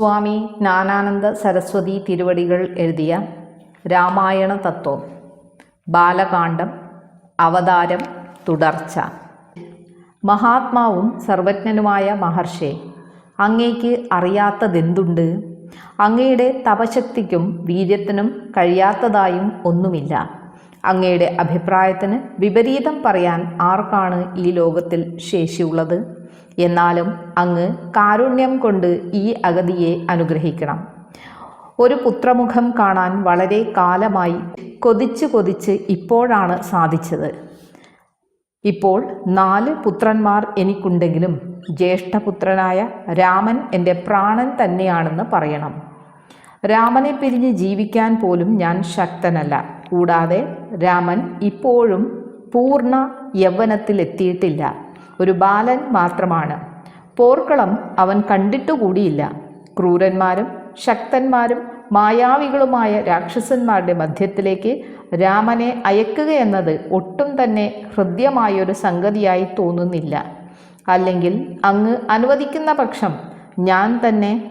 സ്വാമി നാനാനന്ദ സരസ്വതി തിരുവടികൾ എഴുതിയ രാമായണ തത്വം ബാലകാന്ഡം അവതാരം തുടർച്ച. മഹാത്മാവും സർവജ്ഞനുമായ മഹർഷേ അങ്ങേക്ക് അറിയാത്തതെന്തുണ്ട്? അങ്ങയുടെ തപശക്തിക്കും വീര്യത്തിനും കഴിയാത്തതായും ഒന്നുമില്ല. അങ്ങയുടെ അഭിപ്രായത്തിന് വിപരീതം പറയാൻ ആർക്കാണ് ഈ ലോകത്തിൽ ശേഷിയുള്ളത്? എന്നാലും അങ്ങ് കാരുണ്യം കൊണ്ട് ഈ അഗതിയെ അനുഗ്രഹിക്കണം. ഒരു പുത്രമുഖം കാണാൻ വളരെ കാലമായി കൊതിച്ച് കൊതിച്ച് ഇപ്പോഴാണ് സാധിച്ചത്. ഇപ്പോൾ നാല് പുത്രന്മാർ എനിക്കുണ്ടെങ്കിലും ജ്യേഷ്ഠപുത്രനായ രാമൻ എന്റെ പ്രാണൻ തന്നെയാണെന്ന് പറയണം. രാമനെ പിരിഞ്ഞ് ജീവിക്കാൻ പോലും ഞാൻ ശക്തനല്ല. കൂടാതെ രാമൻ ഇപ്പോഴും പൂർണ യൗവനത്തിലെത്തിയിട്ടില്ല. ഒരു ബാലൻ മാത്രമാണ്. പോർക്കളം അവൻ കണ്ടിട്ടുകൂടിയില്ല. ക്രൂരന്മാരും ശക്തന്മാരും മായാവികളുമായ രാക്ഷസന്മാരുടെ മധ്യത്തിലേക്ക് രാമനെ അയക്കുക എന്നത് ഒട്ടും തന്നെ ഹൃദ്യമായൊരു സംഗതിയായി തോന്നുന്നില്ല. അല്ലെങ്കിൽ അങ്ങ് അനുവദിക്കുന്ന പക്ഷം ഞാൻ തന്നെ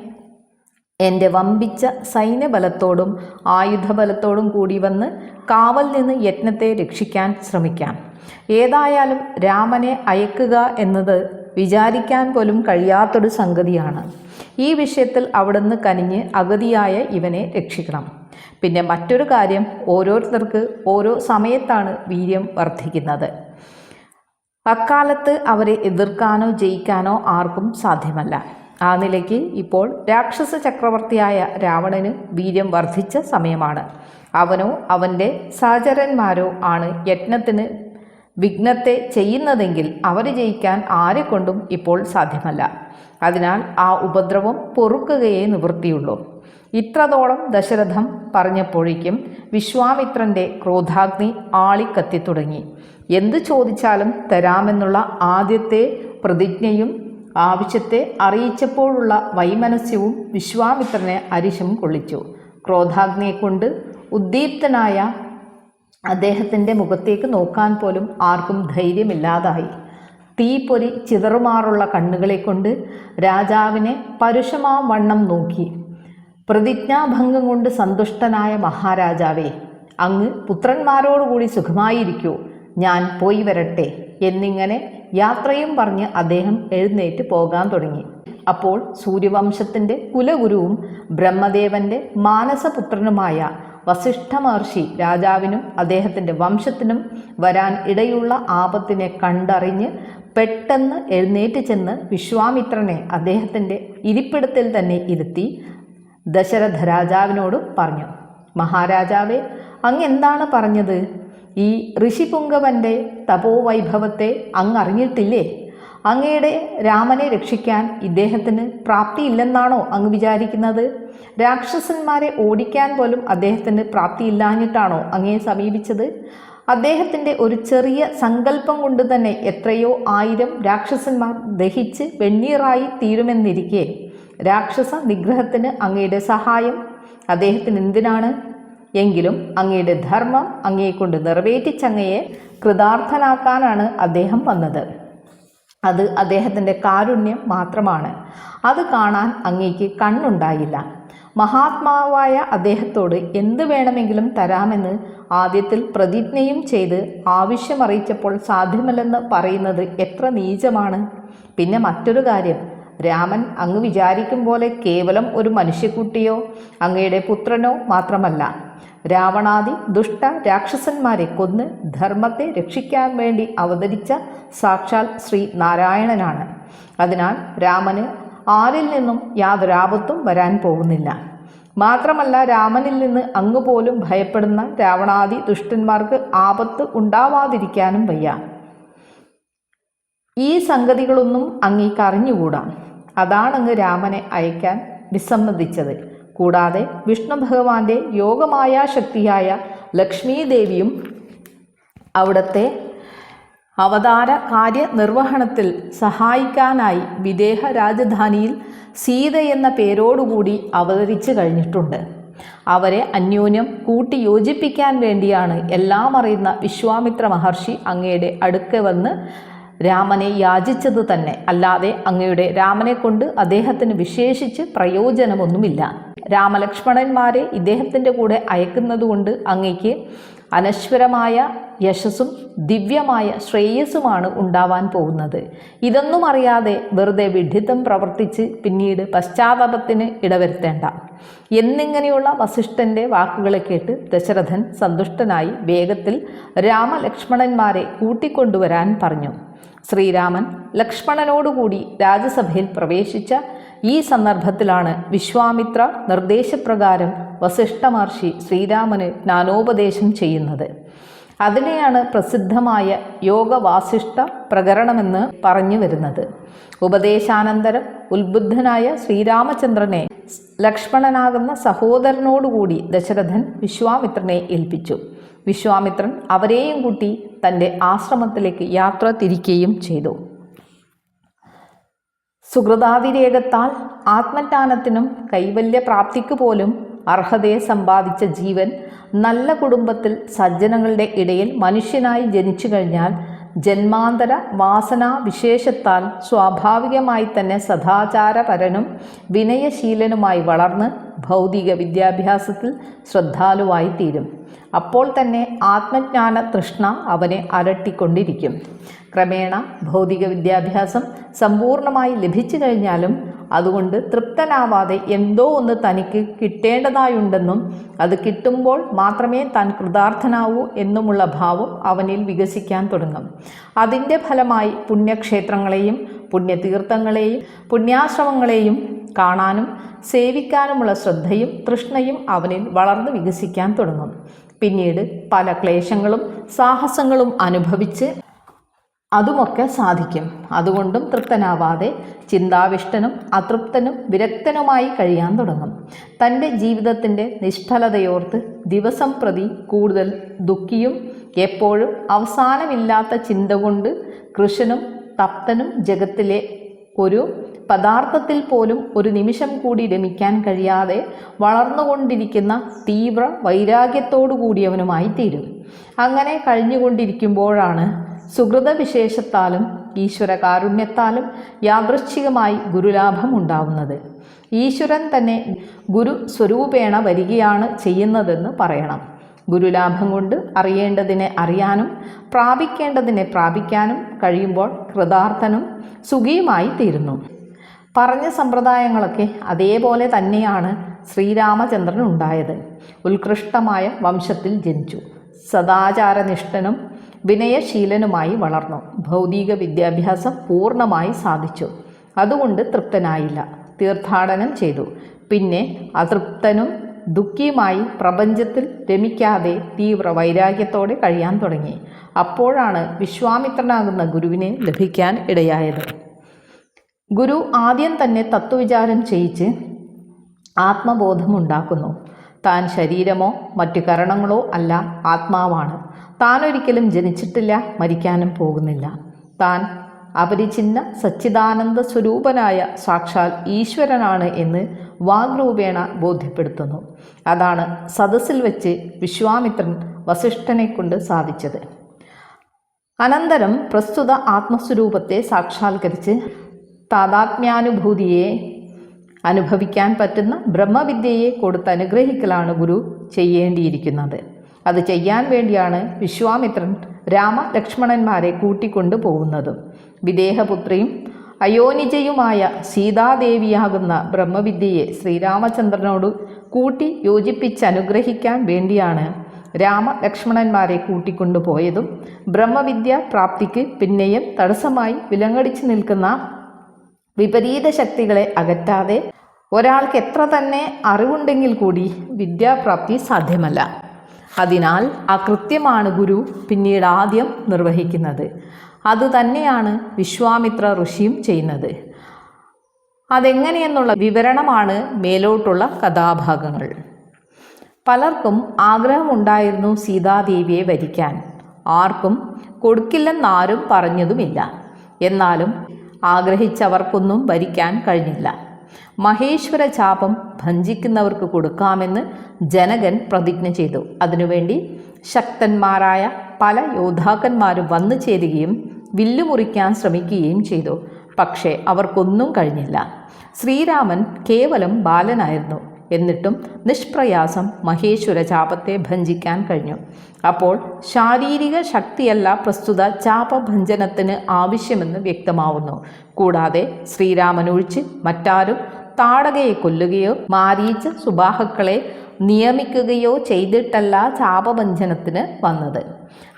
എന്റെ വമ്പിച്ച സൈന്യബലത്തോടും ആയുധബലത്തോടും കൂടി വന്ന് കാവൽ നിന്ന് യജ്ഞത്തെ രക്ഷിക്കാൻ ശ്രമിക്കാം. ഏതായാലും രാമനെ അയക്കുക എന്നത് വിചാരിക്കാൻ പോലും കഴിയാത്തൊരു സംഗതിയാണ്. ഈ വിഷയത്തിൽ അവിടുന്ന് കനിഞ്ഞ് അഗതിയായ ഇവനെ രക്ഷിക്കണം. പിന്നെ മറ്റൊരു കാര്യം ഓരോരുത്തർക്ക് ഓരോ സമയത്താണ് വീര്യം വർദ്ധിക്കുന്നത്. അക്കാലത്ത് അവരെ എതിർക്കാനോ ജയിക്കാനോ ആർക്കും സാധ്യമല്ല. ആ നിലയ്ക്ക് ഇപ്പോൾ രാക്ഷസ ചക്രവർത്തിയായ രാവണന് വീര്യം വർദ്ധിച്ച സമയമാണ്. അവനോ അവന്റെ സഹചരന്മാരോ ആണ് യജ്ഞത്തിന് വിഘ്നത്തെ ചെയ്യുന്നതെങ്കിൽ അവർ ജയിക്കാൻ ആരെ കൊണ്ടും ഇപ്പോൾ സാധ്യമല്ല. അതിനാൽ ആ ഉപദ്രവം പൊറുക്കുകയേ നിവൃത്തിയുള്ളൂ. ഇത്രത്തോളം ദശരഥം പറഞ്ഞപ്പോഴേക്കും വിശ്വാമിത്രന്റെ ക്രോധാഗ്നി ആളിക്കത്തി തുടങ്ങി. എന്തു ചോദിച്ചാലും തരാമെന്നുള്ള ആദ്യത്തെ പ്രതിജ്ഞയും ആവശ്യത്തെ അറിയിച്ചപ്പോഴുള്ള വൈമനസ്യവും വിശ്വാമിത്രനെ അരിശം കൊള്ളിച്ചു. ക്രോധാഗ്നിയെ കൊണ്ട് ഉദ്ദീപ്തനായ അദ്ദേഹത്തിന്റെ മുഖത്തേക്ക് നോക്കാൻ പോലും ആർക്കും ധൈര്യമില്ലാതായി. തീപ്പൊരി ചിതറുമാറുള്ള കണ്ണുകളെ കൊണ്ട് രാജാവിനെ പരുഷമാ വണ്ണം നോക്കി. പ്രതിജ്ഞാഭംഗം കൊണ്ട് സന്തുഷ്ടനായ മഹാരാജാവേ അങ്ങ് പുത്രന്മാരോടുകൂടി സുഖമായിരിക്കൂ. ഞാൻ പോയി വരട്ടെ എന്നിങ്ങനെ യാത്രയും പറഞ്ഞ് അദ്ദേഹം എഴുന്നേറ്റ് പോകാൻ തുടങ്ങി. അപ്പോൾ സൂര്യവംശത്തിന്റെ കുലഗുരുവും ബ്രഹ്മദേവന്റെ മാനസപുത്രനുമായ വസിഷ്ഠ മഹർഷി രാജാവിനും അദ്ദേഹത്തിന്റെ വംശത്തിനും വരാൻ ഇടയുള്ള ആപത്തിനെ കണ്ടറിഞ്ഞ് പെട്ടെന്ന് എഴുന്നേറ്റ് ചെന്ന് വിശ്വാമിത്രനെ അദ്ദേഹത്തിന്റെ ഇരിപ്പിടത്തിൽ തന്നെ ഇരുത്തി ദശരഥ രാജാവിനോട് പറഞ്ഞു മഹാരാജാവെ അങ്ങ് എന്താണ് പറഞ്ഞത്? ഈ ഋഷിപുങ്കവന്റെ തപോവൈഭവത്തെ അങ്ങ് അറിഞ്ഞിട്ടില്ലേ? അങ്ങയുടെ രാമനെ രക്ഷിക്കാൻ ഇദ്ദേഹത്തിന് പ്രാപ്തിയില്ലെന്നാണോ അങ്ങ് വിചാരിക്കുന്നത്? രാക്ഷസന്മാരെ ഓടിക്കാൻ പോലും അദ്ദേഹത്തിന് പ്രാപ്തിയില്ലാഞ്ഞിട്ടാണോ അങ്ങയെ സമീപിച്ചത്? അദ്ദേഹത്തിന്റെ ഒരു ചെറിയ സങ്കല്പം കൊണ്ട് തന്നെ എത്രയോ ആയിരം രാക്ഷസന്മാർ ദഹിച്ച് വെണ്ണീറായി തീരുമെന്നിരിക്കെ. രാക്ഷസ നിഗ്രഹത്തിന് അങ്ങയുടെ സഹായം അദ്ദേഹത്തിന് എന്തിനാണ്? എങ്കിലും അങ്ങയുടെ ധർമ്മം അങ്ങയെക്കൊണ്ട് നിറവേറ്റിച്ചങ്ങയെ കൃതാർത്ഥനാക്കാനാണ് അദ്ദേഹം വന്നത്. അത് അദ്ദേഹത്തിന്റെ കാരുണ്യം മാത്രമാണ്. അത് കാണാൻ അങ്ങേക്ക് കണ്ണുണ്ടായില്ല. മഹാത്മാവായ അദ്ദേഹത്തോട് എന്ത് വേണമെങ്കിലും തരാമെന്ന് ആദ്യത്തിൽ പ്രതിജ്ഞയും ചെയ്ത് ആവശ്യമറിയിച്ചപ്പോൾ സാധ്യമല്ലെന്ന് പറയുന്നത് എത്ര നീചമാണ്. പിന്നെ മറ്റൊരു കാര്യം. രാമൻ അങ്ങ് വിചാരിക്കും പോലെ കേവലം ഒരു മനുഷ്യക്കുട്ടിയോ അങ്ങയുടെ പുത്രനോ മാത്രമല്ല. രാവണാദി ദുഷ്ട രാക്ഷസന്മാരെ കൊന്ന് ധർമ്മത്തെ രക്ഷിക്കാൻ വേണ്ടി അവതരിച്ച സാക്ഷാൽ ശ്രീ നാരായണനാണ്. അതിനാൽ രാമന് ആരിൽ നിന്നും യാതൊരു യാതൊരാപത്തും വരാൻ പോകുന്നില്ല. മാത്രമല്ല രാമനിൽ നിന്ന് അങ്ങ് പോലും ഭയപ്പെടുന്ന രാവണാദി ദുഷ്ടന്മാർക്ക് ആപത്ത് ഉണ്ടാവാതിരിക്കാനും വയ്യ. ഈ സംഗതികളൊന്നും അങ്ങേക്ക് അതാണങ്ങ് രാമനെ അയക്കാൻ വിസമ്മതിച്ചത്. കൂടാതെ വിഷ്ണു ഭഗവാന്റെ യോഗമായ ശക്തിയായ ലക്ഷ്മി ദേവിയും അവിടുത്തെ അവതാര കാര്യനിർവഹണത്തിൽ സഹായിക്കാനായി വിദേഹ രാജധാനിയിൽ സീത എന്ന പേരോടുകൂടി അവതരിച്ചു കഴിഞ്ഞിട്ടുണ്ട്. അവരെ അന്യോന്യം കൂട്ടി യോജിപ്പിക്കാൻ വേണ്ടിയാണ് എല്ലാം അറിയുന്ന വിശ്വാമിത്ര മഹർഷി അങ്ങയുടെ അടുക്ക വന്ന് രാമനെ യാചിച്ചത് തന്നെ. അല്ലാതെ അങ്ങയുടെ രാമനെ കൊണ്ട് അദ്ദേഹത്തിന് വിശേഷിച്ച് പ്രയോജനമൊന്നുമില്ല. രാമലക്ഷ്മണന്മാരെ ഇദ്ദേഹത്തിന്റെ കൂടെ അയക്കുന്നതുകൊണ്ട് അങ്ങയ്ക്ക് അനശ്വരമായ യശസ്സും ദിവ്യമായ ശ്രേയസ്സുമാണ് ഉണ്ടാവാൻ പോകുന്നത്. ഇതൊന്നും അറിയാതെ വെറുതെ വിഡിത്തം പ്രവർത്തിച്ച് പിന്നീട് പശ്ചാത്താപത്തിന് ഇടവരുത്തേണ്ട. എന്നിങ്ങനെയുള്ള വസിഷ്ഠന്റെ വാക്കുകളെ കേട്ട് ദശരഥൻ സന്തുഷ്ടനായി വേഗത്തിൽ രാമലക്ഷ്മണന്മാരെ കൂട്ടിക്കൊണ്ടുവരാൻ പറഞ്ഞു. ശ്രീരാമൻ ലക്ഷ്മണനോടുകൂടി രാജസഭയിൽ പ്രവേശിച്ച ഈ സന്ദർഭത്തിലാണ് വിശ്വാമിത്ര നിർദ്ദേശപ്രകാരം വസിഷ്ഠ മഹർഷി ശ്രീരാമന് ജ്ഞാനോപദേശം ചെയ്യുന്നത്. അതിനെയാണ് പ്രസിദ്ധമായ യോഗവാസിഷ്ഠ പ്രകരണമെന്ന് പറഞ്ഞു വരുന്നത്. ഉപദേശാനന്തരം ഉത്ബുദ്ധനായ ശ്രീരാമചന്ദ്രനെ ലക്ഷ്മണനാകുന്ന സഹോദരനോടുകൂടി ദശരഥൻ വിശ്വാമിത്രനെ ഏൽപ്പിച്ചു. വിശ്വാമിത്രൻ അവരെയും കൂട്ടി തന്റെ ആശ്രമത്തിലേക്ക് യാത്ര തിരിക്കുകയും ചെയ്തു. സുഹൃതാതിരേകത്താൽ ആത്മജ്ഞാനത്തിനും കൈവല്യപ്രാപ്തിക്ക് പോലും അർഹതയെ സമ്പാദിച്ച ജീവൻ നല്ല കുടുംബത്തിൽ സജ്ജനങ്ങളുടെ ഇടയിൽ മനുഷ്യനായി ജനിച്ചു കഴിഞ്ഞാൽ ജന്മാന്തര വാസനാ വിശേഷത്താൽ സ്വാഭാവികമായി തന്നെ സദാചാരപരനും വിനയശീലനുമായി വളർന്ന് ഭൗതിക വിദ്യാഭ്യാസത്തിൽ ശ്രദ്ധാലുവായിത്തീരും. അപ്പോൾ തന്നെ ആത്മജ്ഞാന തൃഷ്ണ അവനെ അലട്ടിക്കൊണ്ടിരിക്കും. ക്രമേണ ഭൗതിക വിദ്യാഭ്യാസം സമ്പൂർണമായി ലഭിച്ചു കഴിഞ്ഞാലും അതുകൊണ്ട് തൃപ്തനാവാതെ എന്തോ ഒന്ന് തനിക്ക് കിട്ടേണ്ടതായുണ്ടെന്നും അത് കിട്ടുമ്പോൾ മാത്രമേ താൻ കൃതാർത്ഥനാവൂ എന്നുമുള്ള ഭാവം അവനിൽ വികസിക്കാൻ തുടങ്ങും. അതിന്റെ ഫലമായി പുണ്യക്ഷേത്രങ്ങളെയും പുണ്യതീർത്ഥങ്ങളെയും പുണ്യാശ്രമങ്ങളെയും കാണാനും സേവിക്കാനുമുള്ള ശ്രദ്ധയും തൃഷ്ണയും അവനിൽ വളർന്നു വികസിക്കാൻ തുടങ്ങും. പിന്നീട് പല ക്ലേശങ്ങളും സാഹസങ്ങളും അനുഭവിച്ച് അതുമൊക്കെ സാധിക്കും. അതുകൊണ്ടും തൃപ്തനാവാതെ ചിന്താവിഷ്ടനും അതൃപ്തനും വിരക്തനുമായി കഴിയാൻ തുടങ്ങും. തന്റെ ജീവിതത്തിന്റെ നിഷ്ഫലതയോർത്ത് ദിവസം പ്രതി കൂടുതൽ ദുഃഖിയും എപ്പോഴും അവസാനമില്ലാത്ത ചിന്ത കൊണ്ട് കൃഷനും തപ്തനും ജഗത്തിലെ ഒരു പദാർത്ഥത്തിൽ പോലും ഒരു നിമിഷം കൂടി രമിക്കാൻ കഴിയാതെ വളർന്നുകൊണ്ടിരിക്കുന്ന തീവ്ര വൈരാഗ്യത്തോടു കൂടിയവനുമായി തീരും. അങ്ങനെ കഴിഞ്ഞുകൊണ്ടിരിക്കുമ്പോഴാണ് സുഹൃതവിശേഷത്താലും ഈശ്വര കാരുണ്യത്താലും യാദൃച്ഛികമായി ഗുരുലാഭം ഉണ്ടാവുന്നത്. ഈശ്വരൻ തന്നെ ഗുരു സ്വരൂപേണ വരികയാണ് ചെയ്യുന്നതെന്ന് പറയണം. ഗുരുലാഭം കൊണ്ട് അറിയേണ്ടതിനെ അറിയാനും പ്രാപിക്കേണ്ടതിനെ പ്രാപിക്കാനും കഴിയുമ്പോൾ കൃതാർത്ഥനും സുഖിയുമായി തീരുന്നു. പറഞ്ഞ സമ്പ്രദായങ്ങളൊക്കെ അതേപോലെ തന്നെയാണ് ശ്രീരാമചന്ദ്രൻ ഉണ്ടായത് ഉത്കൃഷ്ടമായ വംശത്തിൽ ജനിച്ചു. സദാചാരനിഷ്ഠനും വിനയശീലനുമായി വളർന്നു. ഭൗതിക വിദ്യാഭ്യാസം പൂർണമായി സാധിച്ചു. അതുകൊണ്ട് തൃപ്തനായില്ല. തീർത്ഥാടനം ചെയ്തു. പിന്നെ അതൃപ്തനും ദുഃഖിയുമായി പ്രപഞ്ചത്തിൽ രമിക്കാതെ തീവ്ര വൈരാഗ്യത്തോടെ കഴിയാൻ തുടങ്ങി. അപ്പോഴാണ് വിശ്വാമിത്രനാകുന്ന ഗുരുവിനെ ലഭിക്കാൻ ഇടയായത്. ഗുരു ആദ്യം തന്നെ തത്വവിചാരം ചെയ്യിച്ച് ആത്മബോധമുണ്ടാക്കുന്നു താൻ ശരീരമോ മറ്റു കരണങ്ങളോ അല്ല ആത്മാവാണ്. താൻ ഒരിക്കലും ജനിച്ചിട്ടില്ല മരിക്കാനും പോകുന്നില്ല. താൻ അപരിചിന്ന സച്ചിദാനന്ദ സ്വരൂപനായ സാക്ഷാൽ ഈശ്വരനാണ് എന്ന് വാഗ്രൂപേണ ബോധ്യപ്പെടുത്തുന്നു. അതാണ് സദസ്സിൽ വെച്ച് വിശ്വാമിത്രൻ വസിഷ്ഠനെ കൊണ്ട് സാധിച്ചത്. അനന്തരം പ്രസ്തുത ആത്മസ്വരൂപത്തെ സാക്ഷാത്കരിച്ച് താതാത്മ്യാനുഭൂതിയെ അനുഭവിക്കാൻ പറ്റുന്ന ബ്രഹ്മവിദ്യയെ കൊടുത്ത് അനുഗ്രഹിക്കലാണ് ഗുരു ചെയ്യേണ്ടിയിരിക്കുന്നത്. അത് ചെയ്യാൻ വേണ്ടിയാണ് വിശ്വാമിത്രൻ രാമ ലക്ഷ്മണന്മാരെ കൂട്ടിക്കൊണ്ടു പോകുന്നതും വിദേഹപുത്രിയും അയോനിജയുമായ സീതാദേവിയാകുന്ന ബ്രഹ്മവിദ്യയെ ശ്രീരാമചന്ദ്രനോട് കൂട്ടി യോജിപ്പിച്ച് അനുഗ്രഹിക്കാൻ വേണ്ടിയാണ് രാമ ലക്ഷ്മണന്മാരെ കൂട്ടിക്കൊണ്ടുപോയതും ബ്രഹ്മവിദ്യ പ്രാപ്തിക്ക് പിന്നെയും തടസ്സമായി വിലങ്ങടിച്ചു നിൽക്കുന്ന വിപരീത ശക്തികളെ അകറ്റാതെ ഒരാൾക്ക് എത്ര തന്നെ അറിവുണ്ടെങ്കിൽ കൂടി വിദ്യാപ്രാപ്തി സാധ്യമല്ല. അതിനാൽ ആ കൃത്യമാണ് ഗുരു പിന്നീട് ആദ്യം നിർവഹിക്കുന്നത്. അതുതന്നെയാണ് വിശ്വാമിത്ര ഋഷിയും ചെയ്യുന്നത്. അതെങ്ങനെയെന്നുള്ള വിവരണമാണ് മേലോട്ടുള്ള കഥാഭാഗങ്ങൾ. പലർക്കും ആഗ്രഹമുണ്ടായിരുന്നു സീതാദേവിയെ വരിക്കാൻ. ആർക്കും കൊടുക്കില്ലെന്നാരും പറഞ്ഞതുമില്ല. എന്നാലും ആഗ്രഹിച്ചവർക്കൊന്നും ഭരിക്കാൻ കഴിഞ്ഞില്ല. മഹേശ്വര ചാപം ഭഞ്ചിക്കുന്നവർക്ക് കൊടുക്കാമെന്ന് ജനകൻ പ്രതിജ്ഞ ചെയ്തു. അതിനുവേണ്ടി ശക്തന്മാരായ പല യോദ്ധാക്കന്മാരും വന്നു ചേരുകയും വില്ലു മുറിക്കാൻ ശ്രമിക്കുകയും ചെയ്തു. പക്ഷേ അവർക്കൊന്നും കഴിഞ്ഞില്ല. ശ്രീരാമൻ കേവലം ബാലനായിരുന്നു. എന്നിട്ടും നിഷ്പ്രയാസം മഹേശ്വര ചാപത്തെ ഭഞ്ജിക്കാൻ കഴിഞ്ഞു. അപ്പോൾ ശാരീരിക ശക്തിയല്ല പ്രസ്തുത ചാപഭഞ്ജനത്തിന് ആവശ്യമെന്ന് വ്യക്തമാവുന്നു. കൂടാതെ ശ്രീരാമനൊഴിച്ച് മറ്റാരും താടകയെ കൊല്ലുകയോ മാരീച്ച് സുബാഹക്കളെ നിയമിക്കുകയോ ചെയ്തിട്ടല്ല ചാപഭഞ്ജനത്തിന് വന്നത്.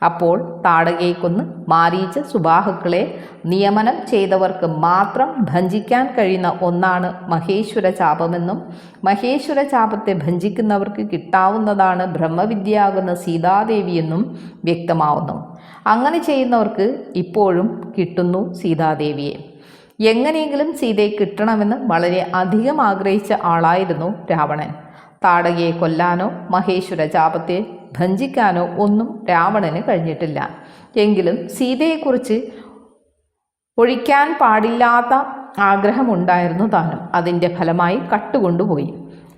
അപ്പോൾ താടകയെക്കൊന്ന് മാരീച്ച സുബാഹുക്കളെ നിയമനം ചെയ്തവർക്ക് മാത്രം ഭഞ്ചിക്കാൻ കഴിയുന്ന ഒന്നാണ് മഹേശ്വര ചാപമെന്നും മഹേശ്വര ചാപത്തെ ഭഞ്ചിക്കുന്നവർക്ക് കിട്ടാവുന്നതാണ് ബ്രഹ്മവിദ്യയാകുന്ന സീതാദേവിയെന്നും വ്യക്തമാവുന്നു. അങ്ങനെ ചെയ്യുന്നവർക്ക് ഇപ്പോഴും കിട്ടുന്നു സീതാദേവിയെ. എങ്ങനെയെങ്കിലും സീതയെ കിട്ടണമെന്ന് വളരെ അധികം ആഗ്രഹിച്ച ആളായിരുന്നു രാവണൻ. താടകയെ കൊല്ലാനോ മഹേശ്വര ചാപത്തെ ഭഞ്ജിക്കാനോ ഒന്നും രാവണന് കഴിഞ്ഞിട്ടില്ല. എങ്കിലും സീതയെക്കുറിച്ച് ഒഴിക്കാൻ പാടില്ലാത്ത ആഗ്രഹമുണ്ടായിരുന്നു താനും. അതിന്റെ ഫലമായി കട്ടുകൊണ്ടുപോയി.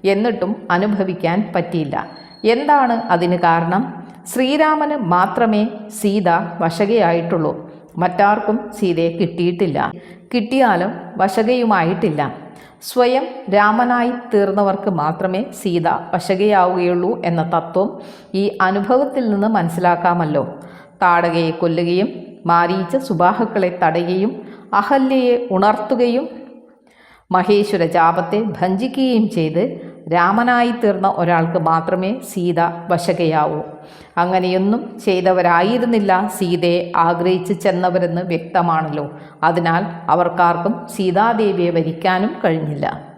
എന്നിട്ടും അനുഭവിക്കാൻ പറ്റിയില്ല. എന്താണ് അതിന് കാരണം? ശ്രീരാമന് മാത്രമേ സീത വശകയായിട്ടുള്ളൂ. മറ്റാർക്കും സീതയെ കിട്ടിയിട്ടില്ല. കിട്ടിയാലും വശകയുമായിട്ടില്ല. സ്വയം രാമനായി തീർന്നവർക്ക് മാത്രമേ സീത വശകയാവുകയുള്ളൂ എന്ന തത്വം ഈ അനുഭവത്തിൽ നിന്ന് മനസ്സിലാക്കാമല്ലോ. താടകയെ കൊല്ലുകയും മാരീച്ച സുബാഹുക്കളെ തടയുകയും അഹല്യയെ ഉണർത്തുകയും മഹേശ്വര ജാപത്തെ ഭഞ്ജിക്കുകയും ചെയ്ത് രാമനായി തീർന്ന ഒരാൾക്ക് മാത്രമേ സീത വശകയാവൂ. അങ്ങനെയൊന്നും ചെയ്തവരായിരുന്നില്ല. സീതയെ ആഗ്രഹിച്ച് ചെന്നവരെന്ന് വ്യക്തമാണല്ലോ. അതിനാൽ അവർക്കാർക്കും സീതാദേവിയെ വരിക്കാനും കഴിഞ്ഞില്ല.